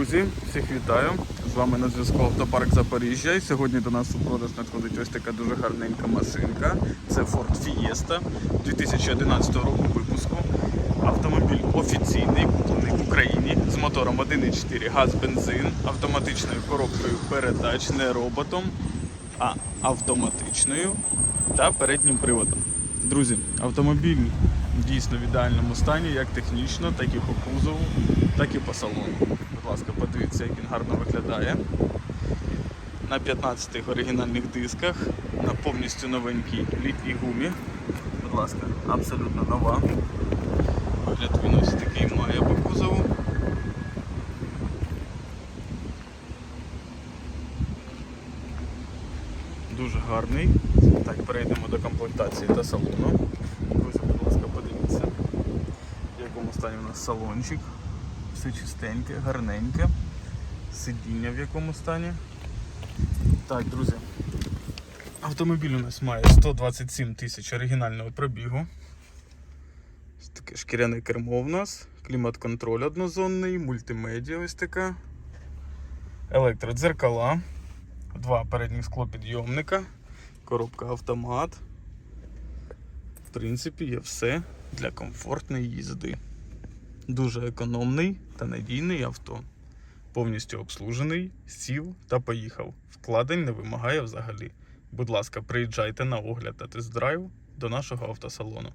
Друзі, всіх вітаю! З вами на зв'язку Автопарк Запоріжжя. І сьогодні до нас у продаж надходить ось така дуже гарненька машинка. Це Ford Fiesta 2011 року випуску. Автомобіль офіційний, куплений в Україні з мотором 1.4 газ бензин, автоматичною коробкою передач, не роботом, а автоматичною та переднім приводом. Друзі, автомобіль дійсно в ідеальному стані, як технічно, так і по кузову, так і по салону. Будь ласка, подивіться, як він гарно виглядає. На 15 оригінальних дисках, на повністю новенькій літній гумі. Будь ласка, абсолютно нова. Вигляд він ось такий має по кузову. Дуже гарний. Так, перейдемо до комплектації та салону. Друзі, будь ласка, подивіться, в якому стані у нас салончик. Все чистеньке, гарненьке. Сидіння в якому стані. Так, друзі. Автомобіль у нас має 127 тисяч оригінального пробігу. Таке шкіряне кермо в нас, клімат-контроль однозонний, мультимедіа ось така. Електродзеркала, два передніх склопідйомника, коробка автомат. В принципі, є все для комфортної їзди. Дуже економний та надійний авто. Повністю обслужений, сів та поїхав. Вкладень не вимагає взагалі. Будь ласка, приїжджайте на огляд та тест-драйв до нашого автосалону.